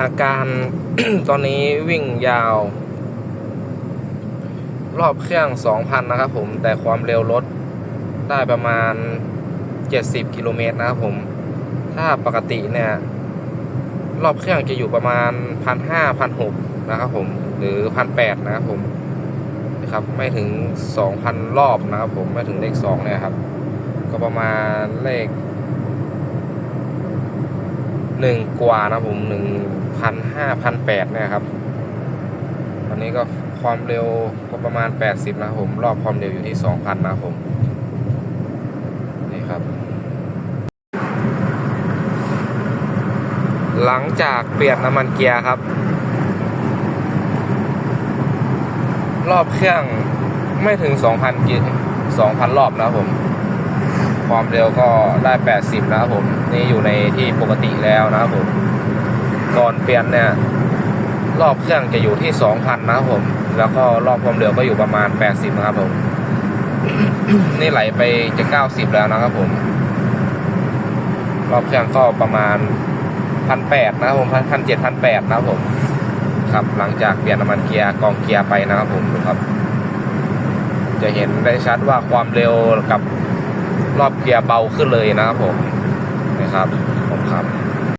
อาการ ตอนนี้วิ่งยาว รอบเครื่อง2,000นะครับผม แต่ความเร็วรถได้ประมาณ 70กิโลเมตรนะครับผม ถ้าปกติเนี่ย รอบเครื่องจะอยู่ประมาณ 1,500 1,600นะครับผม หรือ 1,800นะครับผมนะครับไม่ถึง 2,000 รอบนะครับผม ไม่ถึงเลข2เนี่ยครับ ก็ประมาณเลข หนึ่งกว่านะผมหนึ่งพันห้าพันแปดเนี่ยครับ ตอนนี้ก็ความเร็วก็ประมาณแปดสิบนะผม รอบความเร็วอยู่ที่สองพันนะผม นี่ครับ หลังจากเปลี่ยนน้ำมันเกียร์ครับ รอบเครื่องไม่ถึงสองพันกิสองพันรอบนะผม ความเร็วก็ได้ 80 นะครับผม นี่อยู่ในที่ปกติแล้วนะครับผม ก่อนเปลี่ยนเนี่ยรอบเครื่องจะอยู่ที่ 2,000 นะครับผม แล้วก็รอบความเร็วก็อยู่ประมาณ 80 นะครับผม นี่ไหลไปจะ 90 แล้วนะครับผม รอบเครื่องก็ประมาณ 1,800 นะครับผม1,700 1,800 นะครับผม ครับ หลังจากเปลี่ยนน้ำมันเกียร์กองเกียร์ไปนะครับผมดูครับจะเห็นได้ชัดว่าความเร็วกับ รอบเกียร์เบาขึ้นเลยนะครับผมนะครับผมครับ